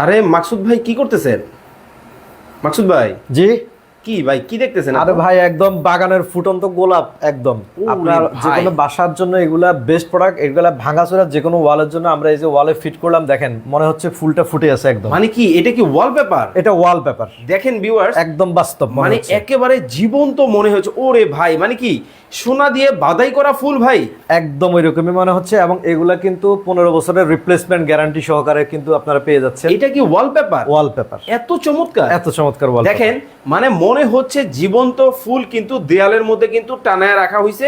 আরে মাকসুদ ভাই কি করতেছেন? মাকসুদ ভাই। জি। কি ভাই কি দেখতেছেন আরে ভাই একদম বাগানের ফুটন্ত গোলাপ একদম। আপনার যে কোনো বাসার জন্য এগুলা বেস্ট প্রোডাক্ট এগুলা ভাঙাচোরা যে কোনো ওয়ালের জন্য আমরা এই যে ওয়ালে ফিট করলাম দেখেন মনে হচ্ছে ফুলটা ফুটে আছে একদম। মানে কি এটা কি ওয়ালপেপার এটা ওয়ালপেপার দেখেন ভিউয়ার্স একদম বাস্তব মানে একেবারে জীবন্ত মনে হচ্ছে। ওরে ভাই মানে কি সোনা দিয়ে বাদাই করা ফুল ভাই। একদম ওই রকমই মনে হচ্ছে এবং এগুলা কিন্তু পনেরো বছরের রিপ্লেসমেন্ট গ্যারান্টি সহকারে কিন্তু আপনারা পেয়ে যাচ্ছেন। এটা কি ওয়ালপেপার ওয়ালপেপার এত চমৎকার। এত চমৎকার ওয়াল দেখেন মানে মনে হচ্ছে জীবন্ত ফুল কিন্তু দেয়ালের মধ্যে কিন্তু টানায় রাখা হয়েছে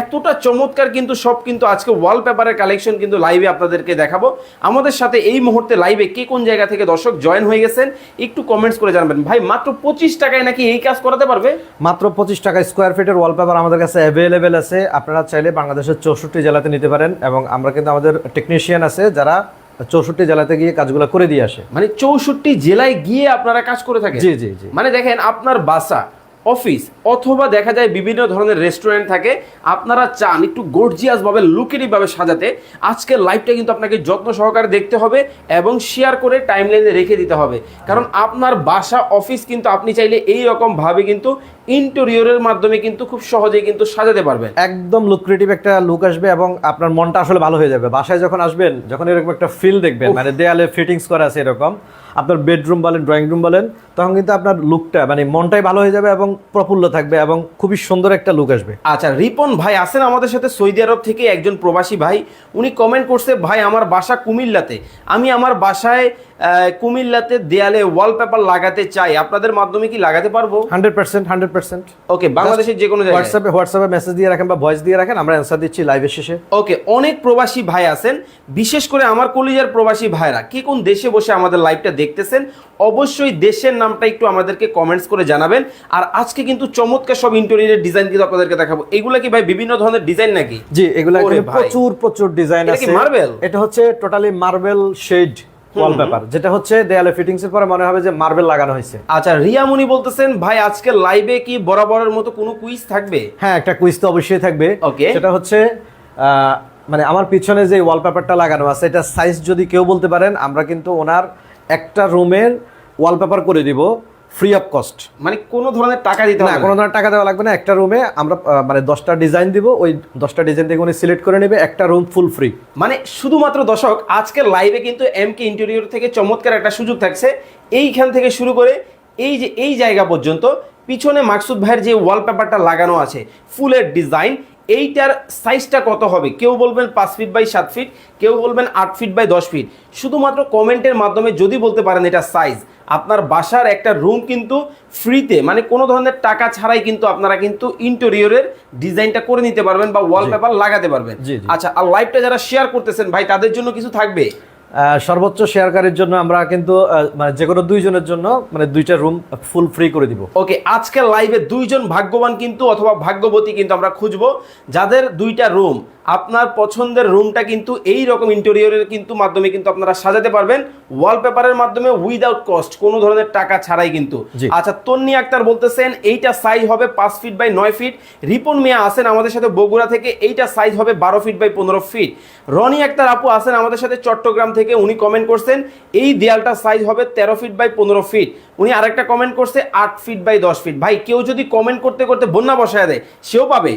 এতটা চমৎকার কিন্তু সব কিন্তু আজকে ওয়ালপেপারের কালেকশন কিন্তু লাইভে আপনাদেরকে দেখাবো। আমাদের সাথে এই মুহূর্তে লাইভে কে কোন জায়গা থেকে দর্শক জয়েন হয়ে গেছেন একটু কমেন্টস করে জানাবেন। ভাই মাত্র পঁচিশ টাকায় নাকি এই কাজ করাতে পারবে? মাত্র পঁচিশ টাকা স্কোয়ার ফিটের ওয়ালপেপার আমাদের কাছে অ্যাভেলেবেল আছে। আপনারা চাইলে বাংলাদেশের চৌষট্টি জেলাতে নিতে পারেন এবং আমরা কিন্তু আমাদের টেকনিশিয়ান আছে যারা চৌষট্টি জেলাতে গিয়ে কাজগুলো করে দিয়ে আসে। মানে চৌষট্টি জেলায় গিয়ে আপনারা কাজ করে থাকেন? জি জি জি। মানে দেখেন আপনার বাসা অফিস অথবা দেখা যায় বিভিন্ন ধরনের রেস্টুরেন্ট থাকে আপনারা চান একটু গর্জিয়াস ভাবে লুকেরি ভাবে সাজাতে আজকের লাইভটা কিন্তু আপনাকে যত্ন সহকারে দেখতে হবে এবং শেয়ার করে টাইমলাইনে রেখে দিতে হবে। কারণ আপনার বাসা অফিস কিন্তু আপনি চাইলে এই রকম ভাবে কিন্তু ইন্টেরিয়রের মাধ্যমে কিন্তু খুব সহজেই কিন্তু সাজাতে পারবেন। একদম লুক্রেটিভ একটা লুক আসবে এবং আপনার মনটা আসলে ভালো হয়ে যাবে। বাসায় যখন আসবেন যখন এরকম একটা ফিল দেখবেন মানে দেয়ালে ফিটিংস করা আছে এরকম আপনার বেডরুম বলেন ড্রয়িং রুম বলেন তখন কিন্তু আপনার লুকটা মানে মনটাই ভালো হয়ে যাবে এবং প্রফুল্ল থাকবে এবং খুবই সুন্দর একটা লুক আসবে। আচ্ছা রিপন ভাই আছেন আমাদের সাথে সৌদি আরব থেকে একজন প্রবাসী ভাই। উনি কমেন্ট করছে ভাই আমার বাসা কুমিল্লাতে। আমি আমার বাসায় কুমিল্লাতে দেয়ালে ওয়ালপেপার লাগাতে চাই। আপনাদের মাধ্যমে কি লাগাতে পারব? Hundred percent hundred percent okay বাংলাদেশের যে কোনো হোয়াটসঅ্যাপে হোয়াটসঅ্যাপে মেসেজ দিয়ে রাখেন বা ভয়েস দিয়ে রাখেন আমরা অ্যান্সার দিচ্ছি লাইভের শেষে। ওকে অনেক প্রবাসী ভাই আছেন। বিশেষ করে আমার কলিজার প্রবাসী ভাইরা কি কোন দেশে বসে আমাদের লাইভটা দেখতেছেন অবশ্যই দেশের নামটা একটু আমাদেরকে কমেন্টস করে জানাবেন। আর আজকে কিন্তু চমৎকার সব ইন্টেরিয়রের ডিজাইন কিন্তু আপনাদেরকে দেখাবো। এগুলা কি ভাই বিভিন্ন ধরনের ডিজাইন নাকি? জি এগুলো প্রচুর প্রচুর ডিজাইন আছে। marble? এটা হচ্ছে টোটালি মার্বেল শেড ওয়ালপেপার যেটা হচ্ছে দেয়ালে ফিটিংস এর পরে মনে হবে যে মার্বেল লাগানো হয়েছে। আচ্ছা রিয়ামণি বলতেছেন ভাই আজকে লাইভে কি বরাবরের মতো কোনো কুইজ থাকবে? হ্যাঁ একটা কুইজ তো অবশ্যই থাকবে। Okay. সেটা হচ্ছে আহ, মানে আমার পিছনে যে ওয়ালপেপারটা লাগানো আছে এটা সাইজ যদি কেউ বলতে পারেন আমরা কিন্তু ওনার একটা রুমের ওয়ালপেপার করে দিব ফ্রি অফ কস্ট মানে কোনো ধরনের টাকা দিতে না কোনো ধরনের টাকা দেওয়া লাগবে না একটা রুমে আমরা মানে দশটা ডিজাইন দিব ওই দশটা ডিজাইন থেকে উনি সিলেক্ট করে নেবে একটা রুম ফুল ফ্রি মানে শুধুমাত্র দর্শক আজকের লাইভে কিন্তু এম কে ইন্টেরিয়র থেকে চমৎকার একটা সুযোগ থাকছে। এইখান থেকে শুরু করে এই যে এই জায়গা পর্যন্ত পিছনে মাকসুদ ভাইয়ের যে ওয়ালপেপারটা লাগানো আছে ফুলের ডিজাইন এইটার সাইজটা কত হবে? কেউ বলবেন পাঁচ ফিট বাই সাত ফিট কেউ বলবেন আট ফিট বাই দশ ফিট শুধুমাত্র কমেন্টের মাধ্যমে যদি বলতে পারেন এটা সাইজ আপনার বাসার একটা রুম কিন্তু ফ্রিতে মানে কোনো ধরনের টাকা ছাড়াই কিন্তু আপনারা কিন্তু ইন্টেরিয়রের ডিজাইনটা করে নিতে পারবেন বা ওয়ালপেপার লাগাতে পারবেন। আচ্ছা আর লাইভটা যারা শেয়ার করতেছেন ভাই তাদের জন্য কিছু থাকবে? সর্বোচ্চ শেয়ারকারীর জন্য আমরা কিন্তু মানে যে কোনো দুইজনের জন্য মানে দুইটা রুম ফুল ফ্রি করে দিব। ওকে আজকের লাইভে দুইজন ভাগ্যবান কিন্তু অথবা ভাগ্যবতী কিন্তু আমরা খুঁজবো। যাদের দুইটা রুম আপনার পছন্দের রুমটা কিন্তু এই রকম ইন্টেরিয়রের কিন্তু মাধ্যমে কিন্তু আপনারা সাজাতে পারবেন। ওয়ালপেপারের মাধ্যমে উইদাউট কস্ট কোনো ধরনের টাকা ছাড়াই কিন্তু। আচ্ছা তন্নি আক্তার বলতেছেন এইটা সাইজ হবে পাঁচ ফিট বাই নয় ফিট রিপন মিয়া আছেন আমাদের সাথে বগুড়া থেকে এইটা সাইজ হবে বারো ফিট বাই পনেরো ফিট রনি আক্তার আপু আছেন আমাদের সাথে চট্টগ্রাম থেকে উনি কমেন্ট করছেন এই দেয়ালটা সাইজ হবে তেরো ফিট বাই পনেরো ফিট উনি আরেকটা কমেন্ট করছে আট ফিট বাই দশ ফিট ভাই কেউ যদি কমেন্ট করতে করতে বন্যা বসায় দেয় সেও পাবে?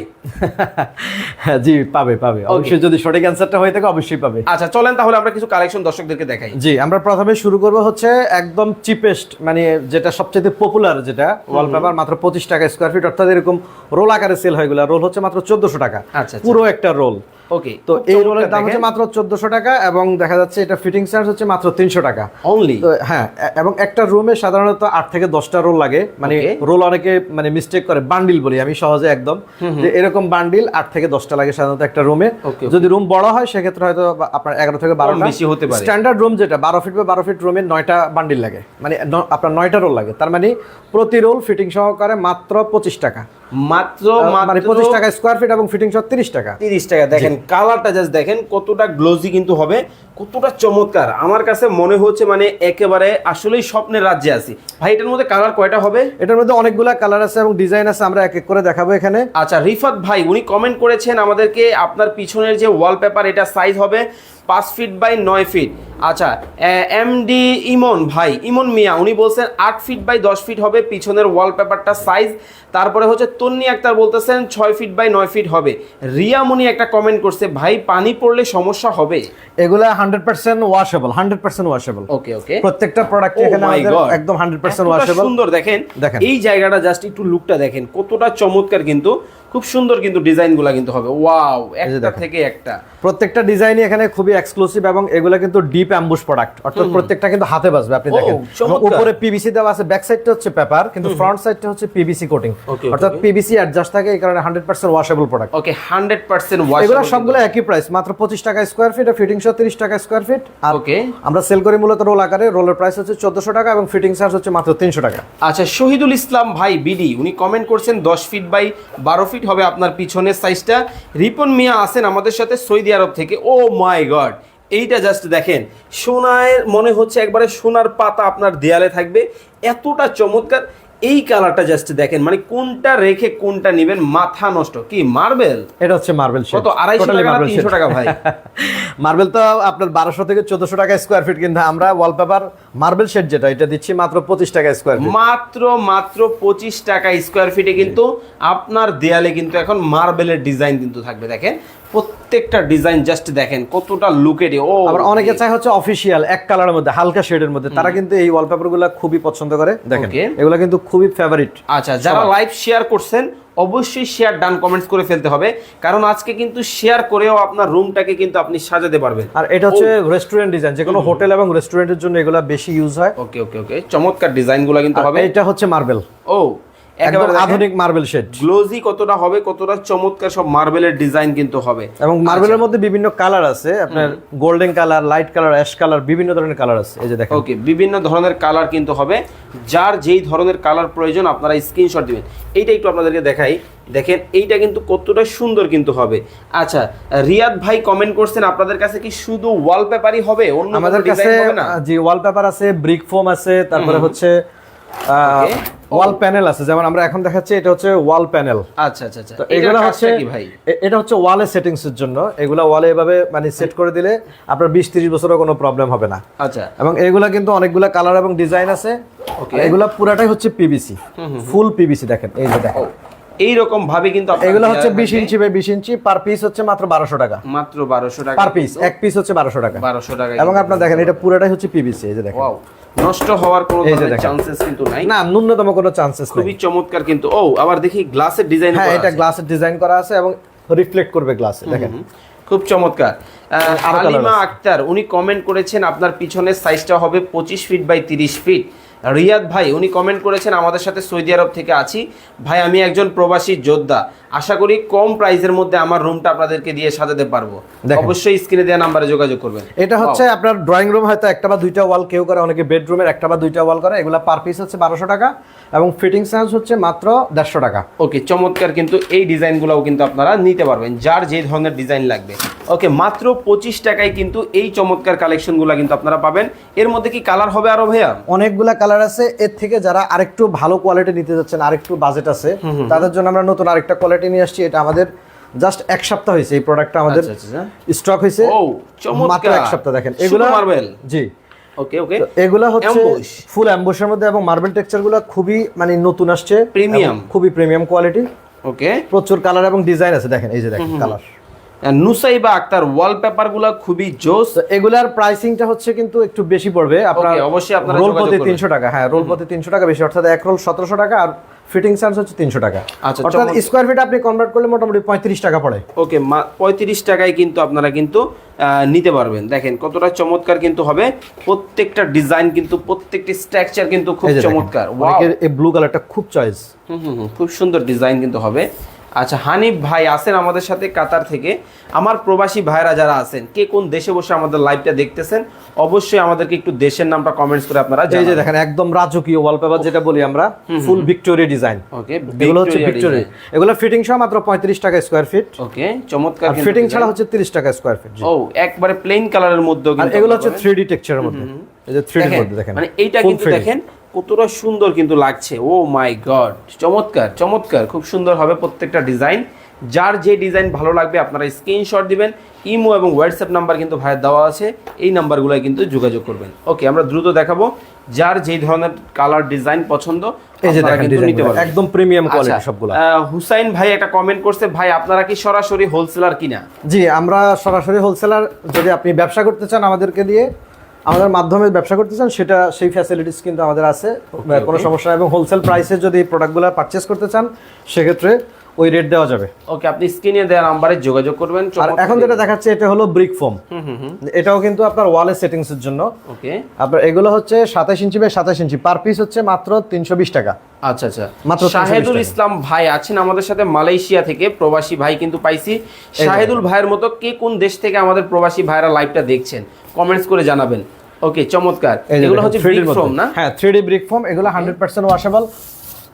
হ্যাঁ, জি পাবে পাবে অবশ্যই যদি সঠিক অ্যান্সারটা হয়ে থাকে অবশ্যই পাবে। আচ্ছা চলেন তাহলে আমরা কিছু কালেকশন দর্শকদেরকে দেখাই। জি আমরা প্রথমে শুরু করব হচ্ছে একদম চিপেস্ট মানে যেটা সবচেয়ে পপুলার যেটা ওয়ালপেপার মাত্র পঁচিশ টাকা স্কোয়ার ফিট অর্থাৎ এরকম রোল আকারে সেল হয় রোল হচ্ছে মাত্র চোদ্দশো টাকা। আচ্ছা, আচ্ছা। পুরো একটা রোল ওকে তো এই রোলের দাম হচ্ছে মাত্র চোদ্দশো টাকা এবং দেখা যাচ্ছে এটা ফিটিং চার্জ হচ্ছে মাত্র তিনশো টাকা। অনলি হ্যাঁ এবং একটা রুমে সাধারণত আট থেকে দশটা রোল লাগে। মানে রোল অনেকে মানে মিস্টেক করে বান্ডিল বলি আমি সহজে একদম। যে এরকম বান্ডিল আট থেকে দশটা লাগে সাধারণত একটা রুমে যদি রুম বড় হয় সেক্ষেত্রে হয়তো আপনার এগারো থেকে বারোটা। বেশি হতে পারে। স্ট্যান্ডার্ড রুম যেটা বারো ফিট বা বারো ফিট রুমে নয়টা বান্ডিল লাগে। মানে আপনার নয়টা রোল লাগে। তার মানে প্রতি রোল ফিটিং সহকারে মাত্র পঁচিশ টাকা। মাত্র মানে পঁচিশ টাকা স্কোয়ার ফিট এবং ফিটিং সহ তিরিশ টাকা। তিরিশ টাকা। দেখেন কালারটা জাস্ট দেখেন কতটা গ্লোজি কিন্তু হবে কতটা চমৎকার। আমার কাছে মনে হচ্ছে মানে একেবারে আসলেই স্বপ্নের রাজ্যে আছি। ভাই এটার মধ্যে কালার কয়টা হবে? এটার মধ্যে অনেকগুলা কালার আছে এবং ডিজাইন আছে আমরা এক এক করে দেখাবো এখানে। আচ্ছা রিফাত ভাই উনি কমেন্ট করেছেন আমাদেরকে আপনার পিছনের যে ওয়ালপেপার এটা সাইজ হবে। পাঁচ ফিট বাই নয় ফিট আচ্ছা এমডি ইমন ভাই ইমন মিয়া উনি বলছেন আট ফিট বাই দশ ফিট হবে পিছনের ওয়ালপেপারটা সাইজ তারপরে হচ্ছে তন্নি আক্তার বলতেছেন ছয় ফিট বাই নয় ফিট হবে। রিয়ামণি একটা কমেন্ট করছে ভাই পানি পড়লে সমস্যা হবে? এগুলা hundred percent washable hundred percent washable okay okay প্রত্যেকটা প্রোডাক্ট Oh এখানে. একদম হান্ড্রেড পার্সেন্ট ওয়াশেবল সুন্দর দেখেন। দেখেন। এই জায়গাটা জাস্ট একটু লুকটা দেখেন কতটা চমৎকার কিন্তু। খুব সুন্দর কিন্তু ডিজাইনগুলো কিন্তু হবে। ওয়াও একটা থেকে একটা। প্রত্যেকটা ডিজাইনই এখানে খুবই এক্সক্লুসিভ এবং এগুলো কিন্তু ডিপ অ্যাম্বুশ প্রোডাক্ট অর্থাৎ প্রত্যেকটা কিন্তু হাতে বাজবে আপনি দেখেন। উপরে পিভিসি দেওয়া আছে ব্যাক সাইডটা হচ্ছে পেপার কিন্তু ফ্রন্ট সাইডটা হচ্ছে পিভিসি কোটিং অর্থাৎ. পিভিসি অ্যাডজাস্ট থাকে এই কারণে hundred percent washable product okay hundred percent এগুলো সবগুলো একই প্রাইস মাত্র পঁচিশ টাকা স্কোয়ার ফিট আর ফিটিং সহ তিরিশ টাকা স্কোয়ার ফিট আর Okay. আমরা সেল করি মূলত রোল আকারে রোলের প্রাইস হচ্ছে চোদ্দশো টাকা এবং ফিটিং চার্জ হচ্ছে মাত্র তিনশো টাকা। আচ্ছা শহীদুল ইসলাম ভাই বিডি উনি কমেন্ট করছেন দশ ফিট বাই বারো ফিট হবে আপনার পিছনের সাইজটা রিপন মিয়া আসেন আমাদের সাথে সৌদি আরব থেকে। ও মাই গড এইটা জাস্ট দেখেন, সোনায় মনে হচ্ছে একবারে সোনার পাতা আপনার দেয়ালে থাকবে। এতটা চমৎকার। এই কালারটা জাস্ট দেখেন মানে কোনটা রেখে কোনটা নেবেন মাথা নষ্ট। কি মার্বেল এটা হচ্ছে মার্বেল কত আড়াইশো টাকা না তিনশো টাকা ভাই? মার্বেল তো আপনার বারোশো থেকে চোদ্দশো টাকা স্কোয়ার ফিট কিন্তু আমরা ওয়ালপেপার মার্বেল শেড যেটা এটা দিচ্ছি মাত্র পঁচিশ টাকা স্কোয়ার ফিট মাত্র মাত্র পঁচিশ টাকা স্কোয়ার ফিটে কিন্তু আপনার দেয়ালে কিন্তু এখন মার্বেলের ডিজাইন কিন্তু থাকবে দেখেন। প্রত্যেকটা ডিজাইন জাস্ট দেখেন কতটা লুকেটে ও আবার অনেকে চাই হচ্ছে অফিসিয়াল এক কালারের মধ্যে হালকা শেডের মধ্যে। তারা কিন্তু এই ওয়ালপেপারগুলো খুবই পছন্দ করে। দেখেন. এগুলো কিন্তু খুবই ফেভারিট আচ্ছা যারা লাইভ শেয়ার করছেন অবশ্যই শেয়ার ডান কমেন্টস করে ফেলতে হবে। কারণ আজকে কিন্তু শেয়ার করেও আপনার রুমটাকে কিন্তু আপনি সাজাতে পারবেন। আর এটা হচ্ছে রেস্টুরেন্ট ডিজাইন যে কোনো হোটেল এবং রেস্টুরেন্টের জন্য এগুলো বেশি ইউজ হয়। ওকে ওকে ওকে চমৎকার ডিজাইনগুলো কিন্তু হবে। এটা হচ্ছে মার্বেল ও। একদম আধুনিক মার্বেল শেড গ্লোজি কতটা হবে কতটা চমৎকার সব মার্বেলের ডিজাইন কিন্তু হবে। এবং আচ্ছা। মার্বেলের মধ্যে বিভিন্ন কালার আছে আপনার golden colour light colour ash colour বিভিন্ন ধরনের কালার আছে এই যে দেখেন। ওকে বিভিন্ন ধরনের কালার কিন্তু হবে। যার যেই ধরনের কালার প্রয়োজন আপনারা স্ক্রিনশট দিবেন। এইটা একটু আপনাদেরকে দেখাই। দেখেন এইটা কিন্তু কতটা সুন্দর কিন্তু হবে। আচ্ছা রিয়াদ ভাই কমেন্ট করছেন আপনাদের কাছে কি শুধু ওয়ালপেপারই হবে? অন্য আমাদের কাছে না? জি ওয়ালপেপার আছে ব্রিক ফোম আছে তারপরে হচ্ছে. ওয়াল প্যানেল আছে। যেমন আমরা এখন দেখাচ্ছি এটা হচ্ছে ওয়াল প্যানেল আচ্ছা আচ্ছা আচ্ছা। এগুলো হচ্ছে কি ভাই? এটা হচ্ছে ওয়ালে সেটিংস এর জন্য। এগুলা ওয়ালে এভাবে মানে সেট করে দিলে আপনার বিশ তিরিশ বছরও কোনো প্রবলেম হবে না। আচ্ছা। এবং এগুলা কিন্তু অনেকগুলা কালার এবং ডিজাইন আছে। Okay. এগুলা পুরাটাই হচ্ছে পিভিসি ফুল পিভিসি দেখেন এই যে দেখেন। এই রকম ভাবে কিন্তু এগুলো হচ্ছে বিশ। ইঞ্চি বাই বিশ ইঞ্চি পার পিস হচ্ছে মাত্র বারোশো টাকা। মাত্র বারোশো টাকা। পার পিস এক পিস হচ্ছে বারোশো টাকা। বারোশো টাকা এবং আপনার দেখেন এটা পুরাটাই হচ্ছে পিভিসি এই যে দেখেন। ওয়াও নষ্ট হওয়ার কোনো। চান্সেস কিন্তু নাই। না ন্যূনতম কোনো চান্সেস নেই। খুবই চমৎকার কিন্তু। ও আবার দেখি গ্লাসের ডিজাইন হ্যাঁ এটা গ্লাসের ডিজাইন করা আছে এবং রিফ্লেক্ট করবে গ্লাসে দেখেন। খুব চমৎকার। আছে। আক্তার উনি কমেন্ট করেছেন আপনার পিছনের সাইজটা হবে পঁচিশ ফিট বাই তিরিশ ফিট রিয়াদ ভাই উনি কমেন্ট করেছেন আমাদের সাথে সৌদি আরব থেকে আছি। ভাই আমি একজন প্রবাসী যোদ্ধা। আশা করি কম প্রাইসের মধ্যে আমার রুমটা আপনাদেরকে দিয়ে সাজাতে পারব। অবশ্যই স্ক্রিনে দেওয়া নাম্বারে যোগাযোগ করবেন। এটা হচ্ছে আপনার ড্রয়িং রুম হয়তো একটা বা দুইটা ওয়াল কেউ করে অনেকে বেডরুমের একটা বা দুইটা ওয়াল করে। এগুলা পার পিস হচ্ছে বারোশো টাকা এবং ফিটিং চার্জ হচ্ছে মাত্র দেড়শো টাকা। ওকে চমৎকার কিন্তু এই ডিজাইনগুলোও কিন্তু আপনারা নিতে পারবেন যার যে ধরনের ডিজাইন লাগবে। ওকে মাত্র পঁচিশ টাকায় কিন্তু এই চমৎকার কালেকশনগুলো কিন্তু আপনারা পাবেন। এর মধ্যে কি কালার হবে আরও ভাইয়া? অনেকগুলা কালার আছে এর থেকে যারা আরেকটু ভালো কোয়ালিটি নিতে যাচ্ছেন আরেকটু বাজেট আছে তাদের জন্য আমরা নতুন আরেকটা কোয়ালিটি নিয়ে আসছি। এটা আমাদের জাস্ট এক সপ্তাহ হয়েছে এই প্রোডাক্টটা আমাদের আচ্ছা, আচ্ছা, স্টক হয়েছে। ও, চমৎকার। মাত্র এক সপ্তাহ দেখেন। এগুলো marble? জি। ওকে ওকে এগুলা হচ্ছে ফুল অ্যাম্বুশের মধ্যে এবং মার্বেল টেক্সচারগুলো খুবই মানে নতুন আসছে। প্রিমিয়াম খুবই প্রিমিয়াম কোয়ালিটি ওকে প্রচুর কালার এবং ডিজাইন আছে দেখেন এই যে দেখেন কালার নুসাইবা আক্তার ওয়ালপেপারগুলা খুবই জোস এগুলার প্রাইসিংটা হচ্ছে কিন্তু একটু বেশি পড়বে। আপনার অবশ্যই আপনারা রোল প্রতি করবেন। তিনশো টাকা হ্যাঁ রোল প্রতি তিনশো টাকা বেশি অর্থাৎ এক রোল সতেরোশো টাকা আর ফিটিং চার্জ হচ্ছে তিনশো টাকা। আচ্ছা, অর্থাৎ। স্কোয়ার ফিট আপনি কনভার্ট করলে মোটামুটি পঁয়ত্রিশ টাকা পড়ে। ওকে পঁয়ত্রিশ টাকায় কিন্তু আপনারা কিন্তু নিতে পারবেন। দেখেন কতটা চমৎকার কিন্তু হবে। প্রত্যেকটা ডিজাইন কিন্তু প্রত্যেকটি স্ট্রাকচার কিন্তু খুব চমৎকার। এই ব্লু কালারটা খুব চয়েস হুম হুম, খুব সুন্দর ডিজাইন কিন্তু হবে। আচ্ছা হানিফ ভাই আছেন আমাদের সাথে কাতার থেকে। আমার প্রবাসী ভাইরা যারা আছেন কে কোন দেশে বসে আমাদের লাইভটা দেখতেছেন অবশ্যই আমাদেরকে একটু দেশের নামটা কমেন্টস করে আপনারা এই যে দেখেন একদম রাজকীয় ওয়ালপেপার যেটা বলি আমরা ফুল ভিক্টোরিয়া ডিজাইন ওকে এগুলো হচ্ছে ভিক্টোরিয়া এগুলো ফিটিং সহ মাত্র পঁয়ত্রিশ টাকা স্কোয়ার ফিট ওকে চমৎকার ফিটিং ছাড়া হচ্ছে তিরিশ টাকা স্কোয়ার ফিট ও একবারে প্লেন কালারের মধ্যে কিন্তু এগুলো হচ্ছে পাবেন। থ্রি ডি টেক্সচারের মধ্যে। এই যে থ্রি দেখেন, মধ্যে দেখেন। মানে এইটা কিন্তু দেখেন কতটা সুন্দর কিন্তু লাগছে। Oh my god. চমৎকার চমৎকার। খুব সুন্দর হবে প্রত্যেকটা ডিজাইন। যার যে ডিজাইন ভালো লাগবে আপনারা স্ক্রিনশট দিবেন। ইমো এবং হোয়াটসঅ্যাপ নাম্বার কিন্তু ভাইয়ের দেওয়া আছে। এই নাম্বারগুলোয় কিন্তু যোগাযোগ করবেন। ওকে আমরা দ্রুত দেখাবো। যার যেই ধরনের কালার ডিজাইন পছন্দ একদম প্রিমিয়াম কোয়ালিটি আচ্ছা, সবগুলো। আহ, হুসাইন ভাই একটা কমেন্ট করছে ভাই আপনারা কি সরাসরি হোলসেলার কিনা? জি আমরা সরাসরি হোলসেলার যদি আপনি ব্যবসা করতে চান আমাদেরকে দিয়ে আমাদের মাধ্যমে ব্যবসা করতে চান সেটা সেই ফ্যাসিলিটিস কিন্তু আমাদের আছে। কোনো সমস্যা এবং হোলসেল প্রাইসে যদি প্রোডাক্টগুলো পারচেস করতে চান সেক্ষেত্রে ওই রেট দেওয়া যাবে। ওকে আপনি স্ক্রিনে দেওয়া নাম্বারে যোগাযোগ করবেন আর এখন যেটা দেখাচ্ছে এটা হলো ব্রিক ফোম হুম হুম হুম। এটাও কিন্তু আপনার ওয়ালে সেটিংস এর জন্য। ওকে আপনার এগুলো হচ্ছে সাতাশ ইঞ্চি বাই সাতাশ ইঞ্চি পার পিস হচ্ছে মাত্র তিনশো বিশ টাকা। আচ্ছা আচ্ছা। মাত্র শাহেদুল ইসলাম ভাই আছেন আমাদের সাথে মালয়েশিয়া থেকে প্রবাসী ভাই কিন্তু পাইছি। শাহেদুল ভাইয়ের মতো কে কোন দেশ থেকে আমাদের প্রবাসী ভাইরা লাইভটা দেখছেন? কমেন্টস করে জানাবেন। ওকে চমৎকার। এগুলো হচ্ছে ব্রিক। ফোম না? হ্যাঁ থ্রি ডি ব্রিক ফোম এগুলো হান্ড্রেড পার্সেন্ট ওয়াশেবল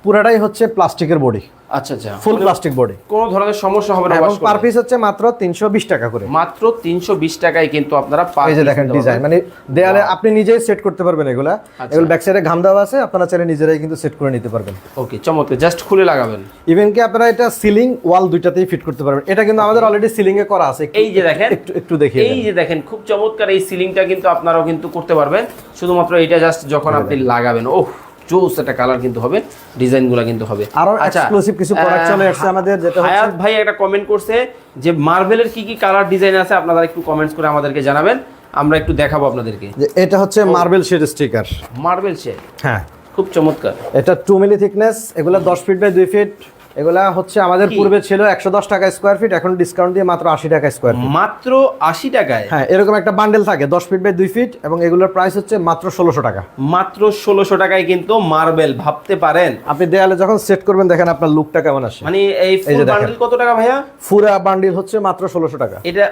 পুরাটাই হচ্ছে প্লাস্টিকের বডি। আচ্ছা আচ্ছা। ফুল প্লাস্টিক বডি কোনো ধরনের সমস্যা হবে না এবং পার পিস হচ্ছে মাত্র তিনশো বিশ টাকা করে। মাত্র তিনশো বিশ টাকায় কিন্তু আপনারা এই যে দেখেন ডিজাইন মানে দেয়ালে আপনি নিজেই সেট করতে পারবেন এগুলা। আচ্ছা। এগুলো ব্যাক সাইডে ঘাম দেওয়া আছে আপনারা চাইলে নিজেরাই কিন্তু সেট করে নিতে পারবেন। ওকে চমৎকার। জাস্ট খুলে লাগাবেন। ইভেন কি আপনারা এটা সিলিং ওয়াল দুইটাতেই ফিট করতে পারবেন। এটা কিন্তু আমাদের অলরেডি সিলিং এ করা আছে। এই যে দেখেন একটু একটু দেখিয়ে এই যে দেখেন খুব চমৎকার এই সিলিংটা কিন্তু আপনারাও কিন্তু করতে পারবেন। শুধুমাত্র এটা জাস্ট যখন আপনি লাগাবেন ওহ! জোস একটা কালার কিন্তু হবে ডিজাইনগুলো কিন্তু হবে। আর আচ্ছা এক্সক্লুসিভ কিছু প্রোডাক্ট চলে আসছে আমাদের যেটা হায়াত ভাই একটা কমেন্ট করছে যে মার্বেলের কি কি কালার ডিজাইন আছে আপনারা একটু কমেন্টস করে আমাদেরকে জানাবেন। আমরা একটু দেখাবো আপনাদেরকে। যে এটা হচ্ছে marble shade sticker marble shade হ্যাঁ। খুব চমৎকার। এটা টু মিলি থিকনেস এগুলো দশ ফিট বাই দুই ফিট এগুলা হচ্ছে আমাদের পূর্বে ছিল একশো দশ টাকা স্কোয়ার ফিট এখন ডিসকাউন্ট দিয়ে মাত্র আশি টাকা স্কোয়ার ফিট মাত্র আশি টাকায়? হ্যাঁ এরকম একটা বান্ডেল থাকে দশ ফিট বাই দুই ফিট এবং এগুলোর প্রাইস হচ্ছে মাত্র ষোলোশো টাকা। মাত্র ষোলোশো টাকায় কিন্তু মার্বেল ভাবতে পারেন। আপনি দেয়ালে যখন সেট করবেন দেখেন আপনার লুকটা কেমন আসে। মানে এই। বান্ডেল কত টাকা ভাইয়া? ফুরা বান্ডিল হচ্ছে মাত্র ষোলোশো টাকা। এটা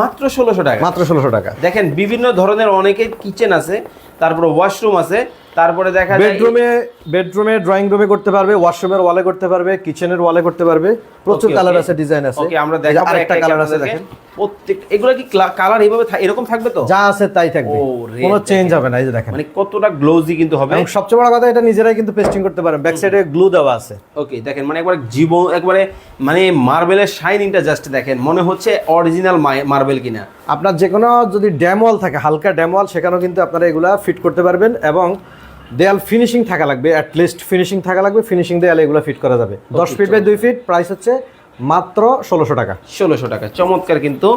মাত্র ষোলোশো টাকা। মাত্র ষোলোশো টাকা। দেখেন বিভিন্ন ধরনের অনেকের কিচেন আছে তারপরে ওয়াশরুম আছে তারপরে দেখা যায় বেডরুমে বেডরুমে ড্রয়িং রুমে করতে পারবে ওয়াশরুমের ওয়ালে করতে পারবে কিচেনের ওয়ালে করতে পারবে। প্রচুর কালার আছে ডিজাইন আছে। ওকে আমরা দেখাবো আরেকটা কালার আছে দেখেন। প্রত্যেক এগুলা কি কালার এইভাবে এরকম থাকবে তো? যা আছে তাই থাকবে। কোনো চেঞ্জ হবে না এই যে দেখেন। মানে কতটা গ্লোজি কিন্তু হবে। এবং সবচেয়ে বড় কথা এটা নিজেরাই কিন্তু পেস্টিং করতে পারেন। ব্যাক সাইডে গ্লু দেওয়া আছে। ওকে দেখেন মানে একবার জীবন একবারে মানে মার্বেলের শাইনিংটা জাস্ট দেখেন। মনে হচ্ছে অরিজিনাল মার্বেল কিনা। আপনার যে কোনো যদি ড্যাম ওয়াল থাকে হালকা ড্যাম ওয়াল সেখানেও কিন্তু আপনারা এগুলা ফিট করতে পারবেন। এবং দেয়াল ফিনিশিং থাকা লাগবে লিস্ট ফিনিশিং থাকা লাগবে ফিনিশিং দেয়ালে এগুলো ফিট করা যাবে। দশ ফিট বাই দুই ফিট প্রাইস হচ্ছে মাত্র ষোলোশো টাকা। ষোলোশো টাকা চমৎকার কিন্তু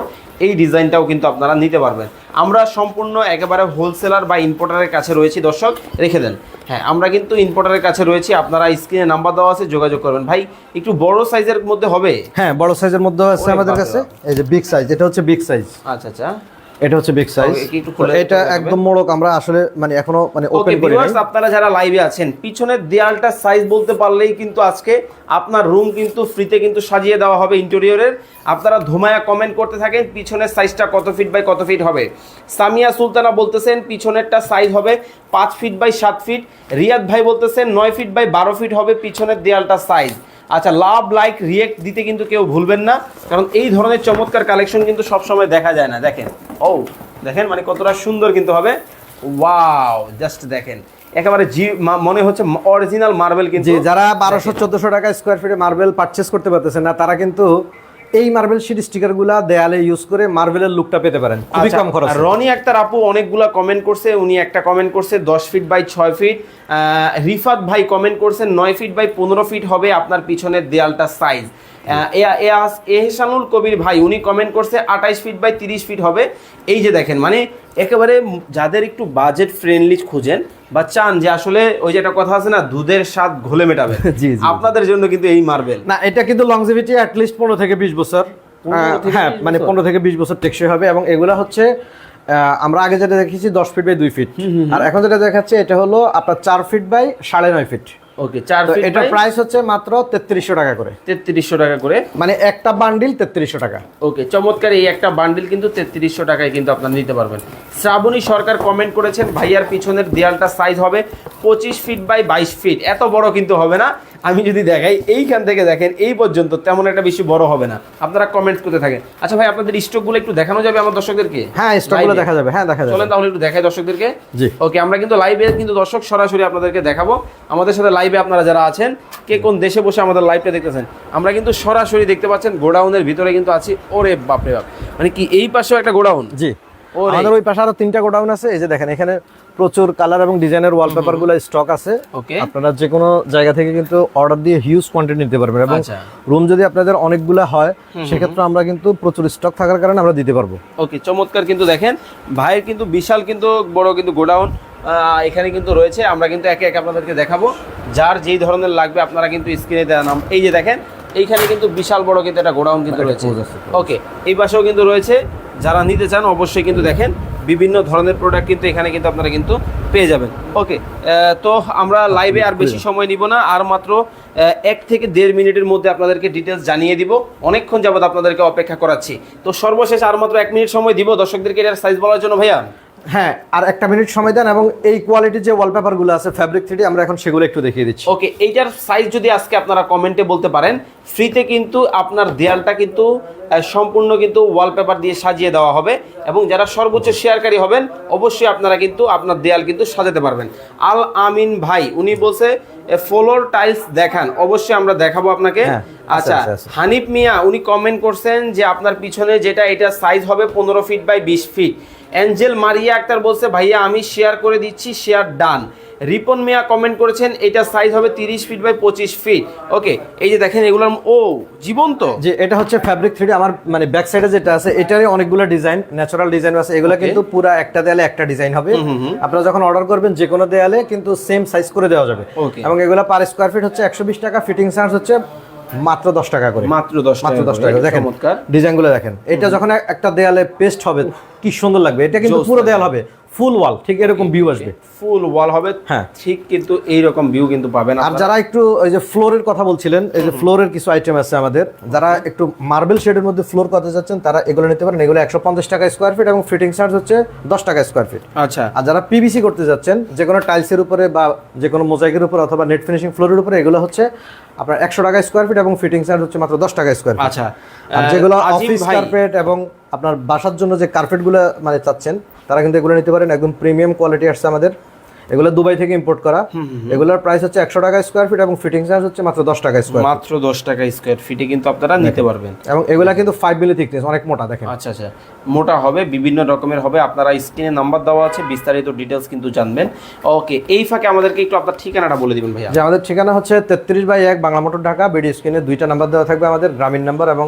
এই ডিজাইনটাও কিন্তু আপনারা নিতে পারবেন। আমরা সম্পূর্ণ একেবারে হোলসেলার বা ইম্পোর্টারের কাছে রয়েছি দর্শক রেখে দেন। হ্যাঁ আমরা কিন্তু ইম্পোর্টারের কাছে রয়েছি আপনারা স্ক্রিনে নাম্বার দেওয়া আছে যোগাযোগ করবেন। ভাই একটু বড় সাইজের মধ্যে হবে? হ্যাঁ বড় সাইজের মধ্যেও আছে আমাদের কাছে এই যে বিগ সাইজ এটা হচ্ছে বিগ সাইজ আচ্ছা আচ্ছা। এটা হচ্ছে বিগ সাইজ এটা একদম মোড়ক আমরা আসলে মানে এখনও মানে ওপেন করি। আপনারা যারা লাইভে আছেন পিছনের দেয়ালটা সাইজ বলতে পারলেই কিন্তু আজকে আপনার রুম কিন্তু ফ্রিতে কিন্তু সাজিয়ে দেওয়া হবে ইন্টেরিয়রের আপনারা ধুমায়া কমেন্ট করতে থাকেন পিছনের সাইজটা কত ফিট বাই কত ফিট হবে। সামিয়া সুলতানা বলতেছেন পিছনেরটা সাইজ হবে পাঁচ ফিট বাই সাত ফিট রিয়াদ ভাই বলতেছেন নয় ফিট বাই বারো ফিট হবে পিছনের দেয়ালটা সাইজ আচ্ছা লাভ লাইক রিয়েক্ট দিতে কিন্তু কেউ ভুলবেন না। কারণ এই ধরনের চমৎকার কালেকশন কিন্তু সবসময় দেখা যায় না। দেখেন। ও দেখেন মানে কতটা সুন্দর কিন্তু হবে। ওয়াও জাস্ট দেখেন। একেবারে জি মনে হচ্ছে অরিজিনাল মার্বেল কিন্তু যারা বারোশো চোদ্দশো টাকা স্কোয়ার ফিটে মার্বেল পারচেস করতে পারতেছে না তারা কিন্তু এই মার্বেল শিট স্টিকারগুলা দেয়ালে ইউজ করে মার্বেলের লুকটা পেতে পারেন। খুবই আচ্ছা, কম খরচ। আর রনি আক্তার আপু অনেকগুলা কমেন্ট করছে উনি একটা কমেন্ট করছে দশ ফিট বাই ছয় ফিট রিফাত ভাই কমেন্ট করছেন নয় ফিট বাই পনেরো ফিট হবে আপনার পিছনের দেয়ালটা সাইজ এহসানুল কবির ভাই উনি কমেন্ট করছে আঠাইশ ফিট বাই তিরিশ ফিট হবে। এই যে দেখেন মানে একেবারে যাদের একটু বাজেট ফ্রেন্ডলি খুঁজেন বা চান যে আসলে ওই যে একটা কথা আছে না দুধের স্বাদ ঘোলে মেটাবে। আপনাদের জন্য কিন্তু এই মার্বেল না এটা কিন্তু লংজিভিটি অ্যাটলিস্ট পনেরো থেকে বিশ বছর। 15 হ্যাঁ মানে পনেরো থেকে বিশ বছর টেকসই হবে এবং এগুলো হচ্ছে আমরা আগে যেটা দেখেছি দশ ফিট বাই দুই ফিট আর এখন যেটা দেখাচ্ছে এটা হলো আপনার চার ফিট বাই সাড়ে নয় ফিট ওকে চার এটা প্রাইস হচ্ছে মাত্র তেত্রিশশো টাকা করে। তেত্রিশশো টাকা করে। মানে একটা বান্ডিল তেত্রিশশো টাকা। ওকে চমৎকার এই একটা বান্ডিল কিন্তু তেত্রিশশো টাকায় কিন্তু আপনারা নিতে পারবেন। শ্রাবণী সরকার কমেন্ট করেছেন ভাইয়ার পিছনের দেয়ালটা সাইজ হবে পঁচিশ ফিট বাই বাইশ ফিট এত বড় কিন্তু হবে না। আমি যদি দেখাই এইখান থেকে দেখেন এই পর্যন্ত তেমন একটা বেশি বড় হবে না। আপনারা কমেন্টস করতে থাকেন। আচ্ছা ভাই আপনাদের স্টকগুলো একটু দেখানো যাবে আমার দর্শকদেরকে? হ্যাঁ স্টকগুলো দেখা যাবে। হ্যাঁ দেখা যাবে। চলেন তাহলে একটু দেখাই দর্শকদেরকে। জি। ওকে আমরা কিন্তু লাইভে কিন্তু দর্শক সরাসরি আপনাদেরকে দেখাবো। আমাদের সাথে লাইভে আপনারা যারা আছেন কে কোন দেশে বসে আমাদের লাইভটা দেখতেছেন আমরা কিন্তু সরাসরি দেখতে পাচ্ছেন গোডাউনের ভিতরে কিন্তু আছি। ওরে বাপরে বাপ। মানে কি এই পাশেও একটা গোডাউন? জি। আমাদের ওই পাশে আরও তিনটা গোডাউন আছে। এই যে দেখেন এখানে প্রচুর কালার এবং ডিজাইনের ওয়ালপেপারগুলো স্টক আছে। আপনারা যে কোনো জায়গা থেকে কিন্তু অর্ডার দিয়ে হিউজ কোয়ান্টিটি নিতে পারবেন এবং আচ্ছা। রুম যদি আপনাদের অনেকগুলো হয় সেক্ষেত্রে আমরা কিন্তু প্রচুর স্টক থাকার কারণে আমরা দিতে পারব। ওকে চমৎকার কিন্তু দেখেন। ভাইয়ের কিন্তু বিশাল কিন্তু বড় কিন্তু গোডাউন এখানে কিন্তু রয়েছে। আমরা কিন্তু একে একে আপনাদেরকে দেখাবো। যার যেই ধরনের লাগবে আপনারা কিন্তু স্ক্রিনে দেওয়া নাম এই যে দেখেন এইখানে কিন্তু বিশাল বড় কিন্তু একটা গোডাউন কিন্তু রয়েছে। ওকে এই পাশেও কিন্তু রয়েছে। যারা নিতে চান অবশ্যই কিন্তু দেখেন। বিভিন্ন ধরনের প্রোডাক্ট কিন্তু এখানে কিন্তু আপনারা কিন্তু পেয়ে যাবেন। ওকে তো আমরা লাইভে আর বেশি সময় নিব না আর মাত্র এক থেকে দেড় মিনিটের মধ্যে আপনাদেরকে ডিটেলস জানিয়ে দিব। অনেকক্ষণ যাবত আপনাদেরকে অপেক্ষা করাচ্ছি। তো সর্বশেষ আর মাত্র এক মিনিট সময় দিব দর্শকদেরকে এটার সাইজ বলার জন্য ভাইয়া। হ্যাঁ আর একটা মিনিট সময় দেন এবং এই কোয়ালিটির যে ওয়ালপেপারগুলো আছে ফ্যাব্রিক থ্রিডি আমরা এখন সেগুলো একটু দেখিয়ে দিচ্ছি। ওকে এইটার সাইজ যদি আজকে আপনারা কমেন্টে বলতে পারেন ফ্রিতে কিন্তু আপনার দেয়ালটা কিন্তু সম্পূর্ণ কিন্তু ওয়ালপেপার দিয়ে সাজিয়ে দেওয়া হবে এবং যারা সর্বোচ্চ শেয়ারকারী হবেন অবশ্যই আপনারা কিন্তু আপনার দেয়াল কিন্তু সাজাতে পারবেন। আল আমিন ভাই উনি বলছে ফ্লোর টাইলস দেখান অবশ্যই আমরা দেখাবো আপনাকে। হ্যাঁ, আচ্ছা। হানিফ মিয়া উনি কমেন্ট করছেন যে আপনার পিছনে যেটা এটা সাইজ হবে পনেরো ফিট বাই বিশ ফিট অ্যাঞ্জেল মারিয়া আক্তার বলছে ভাইয়া আমি শেয়ার করে দিচ্ছি share done Ripon Mia comment করেছেন এটা সাইজ হবে তিরিশ ফিট বাই পঁচিশ ফিট ওকে এই যে দেখেন এগুলোর ও জীবন্ত। যে এটা হচ্ছে ফ্যাব্রিক থ্রিডি আমার মানে ব্যাক সাইডে যেটা আছে এটারই অনেকগুলো ডিজাইন ন্যাচারাল ডিজাইন আছে। এগুলো কিন্তু পুরো একটা দেয়ালে একটা ডিজাইন হবে। আপনারা যখন অর্ডার করবেন যে কোনো দেয়ালে কিন্তু সেম সাইজ করে দেওয়া যাবে. এবং এগুলো পার স্কোয়ার ফিট হচ্ছে একশো বিশ টাকা ফিটিং চার্জ হচ্ছে মাত্র দশ টাকা করে। মাত্র দশ মাত্র দশ টাকা দেখেন ডিজাইনগুলো দেখেন। এটা যখন একটা দেয়ালে পেস্ট হবে কি সুন্দর লাগবে। এটা কিন্তু পুরো দেয়াল হবে। ফুল ওয়াল ঠিক এরকম ভিউ আসবে। ফুল ওয়াল হবে হ্যাঁ। ঠিক কিন্তু এইরকম ভিউ কিন্তু পাবেন আর যারা একটু ওই যে ফ্লোরের কথা বলছিলেন এই যে ফ্লোরের কিছু আইটেম আছে আমাদের যারা একটু মার্বেল শেডের মধ্যে ফ্লোর করতে যাচ্ছেন তারা এগুলো নিতে পারেন। এগুলো একশো পঞ্চাশ টাকা স্কোয়ার ফিট এবং ফিটিং চার্জ হচ্ছে দশ টাকা স্কোয়ার ফিট আচ্ছা। আর যারা পিভিসি করতে যাচ্ছেন যে কোনো টাইলসের উপরে বা যে কোনো মোজাইকের উপরে অথবা নেট ফিনিশিং ফ্লোরের উপরে এগুলো হচ্ছে আপনার একশো টাকা স্কোয়ার ফিট এবং ফিটিং চার্জ হচ্ছে মাত্র দশ টাকা স্কোয়ার ফিট আচ্ছা। আর যেগুলো অফিস কার্পেট এবং আপনার বাসার জন্য যে কার্পেটগুলো মানে চাচ্ছেন তারা কিন্তু এগুলো নিতে পারেন। একদম প্রিমিয়াম কোয়ালিটি আসছে আমাদের। এগুলো দুবাই থেকে ইম্পোর্ট করা। এগুলোর প্রাইস হচ্ছে একশো টাকা স্কোয়ার ফিট এবং ফিটিং চার্জ হচ্ছে মাত্র দশ টাকা স্কোয়ার মাত্র দশ টাকা স্কোয়ার ফিটে কিন্তু আপনারা নিতে পারবেন। এবং এগুলো কিন্তু ফাইভ মিলি থিকনেস অনেক মোটা দেখেন। আচ্ছা আচ্ছা। মোটা হবে বিভিন্ন রকমের হবে। আপনারা স্ক্রিনে নাম্বার দেওয়া আছে বিস্তারিত ডিটেলস কিন্তু জানবেন। ওকে এই ফাঁকে আমাদেরকে একটু আপনার ঠিকানাটা বলে দিবেন ভাইয়া। যে আমাদের ঠিকানা হচ্ছে তেত্রিশ বাই এক বাংলা মোটর ঢাকা বিডি স্ক্রিনে দুইটা নাম্বার দেওয়া থাকবে আমাদের গ্রামীণ নাম্বার এবং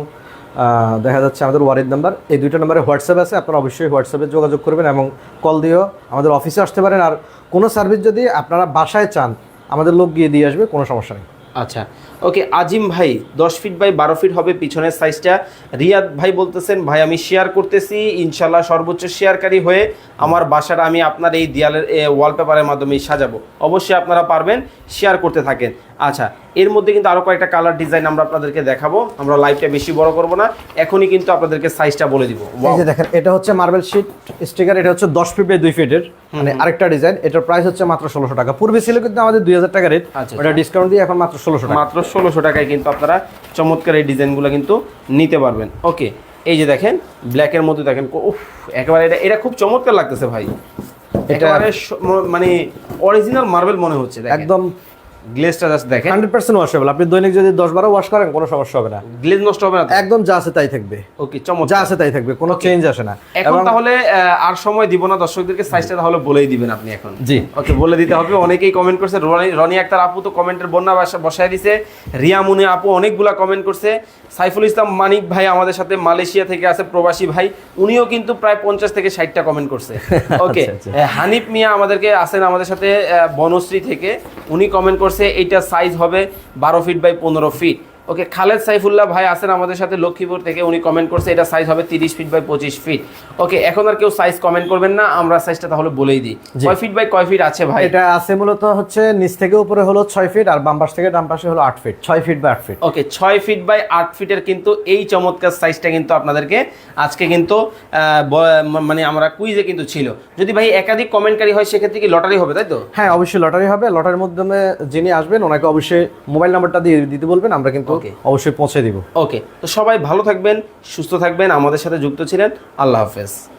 দেখা যাচ্ছে আমাদের ওয়ারিদ নাম্বার। এই দুইটা নাম্বারে হোয়াটসঅ্যাপ আছে, আপনারা অবশ্যই হোয়াটসঅ্যাপে যোগাযোগ করবেন এবং কল দিয়েও আমাদের অফিসে আসতে পারেন। আর কোনো সার্ভিস যদি আপনারা বাসায় চান, আমাদের লোক গিয়ে দিয়ে আসবে, কোনো সমস্যা নেই। আচ্ছা ওকে আজিম ভাই দশ ফিট বাই বারো ফিট হবে পিছনের সাইজটা রিয়াদ ভাই বলতেছেন ভাই আমি শেয়ার করতেছি ইনশাল্লাহ সর্বোচ্চ শেয়ারকারী হয়ে আমার বাসার আমি আপনার এই দেয়ালের ওয়ালপেপারের মাধ্যমে সাজাবো। অবশ্যই আপনারা পারবেন শেয়ার করতে থাকেন। আচ্ছা এর মধ্যে কিন্তু আরও কয়েকটা কালার ডিজাইন আমরা আপনাদেরকে দেখাবো। আমরা লাইভটা বেশি বড় করব না এখনই কিন্তু আপনাদেরকে সাইজটা বলে দিব। এই যে দেখেন এটা হচ্ছে মার্বেল শিট স্টিকার এটা হচ্ছে দশ ফিট বাই দুই ফিটের মানে আরেকটা ডিজাইন এটার প্রাইস হচ্ছে মাত্র ষোলোশো টাকা। পূর্বে ছিল কিন্তু আমাদের দুই হাজার টাকা রেট আচ্ছা, ওটা ডিসকাউন্ট দিয়ে এখন মাত্র ষোলোশো টাকা। মাত্র ষোলোশো টাকায় কিন্তু আপনারা চমৎকার এই ডিজাইনগুলো কিন্তু নিতে পারবেন। ওকে এই যে দেখেন ব্ল্যাকের মধ্যে দেখেন উফ একেবারে এটা এটা খুব চমৎকার লাগতেছে ভাই। এটা মানে অরিজিনাল মার্বেল মনে হচ্ছে একদম গ্লেজটা জাস্ট দেখেন। হান্ড্রেড পার্সেন্ট ওয়াশেবল আপনি দৈনিক যদি ওয়াশ করেন কোনো সমস্যা হবে না। গ্লেজ নষ্ট হবে না একদম যা আছে তাই থাকবে। ওকে যা আছে তাই থাকবে কোনো চেঞ্জ আসে না। এখন তাহলে আর সময় দিব না দর্শকদেরকে সাইজটা তাহলে বলেই দিবেন আপনি এখন। জি। ওকে বলে দিতে হবে অনেকেই কমেন্ট করছে রনি আক্তার আপু তো কমেন্টের বন্যা বসায় দিছে রিয়া মুনি আপু অনেকগুলা কমেন্ট করছে। সাইফুল ইসলাম মানিক ভাই আমাদের সাথে মালয়েশিয়া থেকে আছে প্রবাসী ভাই উনিও কিন্তু প্রায় পঞ্চাশ থেকে ষাটটা কমেন্ট করছে। ওকে আচ্ছা। হানিফ মিয়া আমাদেরকে আছেন আমাদের সাথে বনশ্রী থেকে উনি কমেন্ট করছে এইটা সাইজ হবে বারো ফিট বাই পনেরো ফিট ওকে খালেদ সাইফুল্লাহ ভাই আছেন আমাদের সাথে লক্ষ্মীপুর থেকে উনি কমেন্ট করছে এটা সাইজ হবে তিরিশ ফিট বাই পঁচিশ ফিট ওকে এখন আর কেউ সাইজ কমেন্ট করবেন না আমরা সাইজটা তাহলে বলেই দিই। কয় ফিট বাই কয় ফিট আছে ভাই? এটা আছে মূলত হচ্ছে নিচ থেকে উপরে হলো ছয় ফিট আর বাম পাশ থেকে ডান পাশে হলো আট ফিট ছয় ফিট বা আট ফিট ওকে ছয় ফিট বাই আট ফিটের কিন্তু এই চমৎকার সাইজটা কিন্তু আপনাদেরকে আজকে কিন্তু মানে আমরা কুইজে কিন্তু ছিল। যদি ভাই একাধিক কমেন্টকারী হয় সেক্ষেত্রে কি লটারি হবে তাই তো? হ্যাঁ অবশ্যই লটারি হবে। লটারির মাধ্যমে যিনি আসবেন ওনাকে অবশ্যই মোবাইল নাম্বারটা দিয়ে দিতে বলবেন আমরা কিন্তু. অবশ্যই পৌঁছে দিব। ওকে। তো সবাই ভালো থাকবেন সুস্থ থাকবেন আমাদের সাথে যুক্ত ছিলেন। আল্লাহ হাফেজ।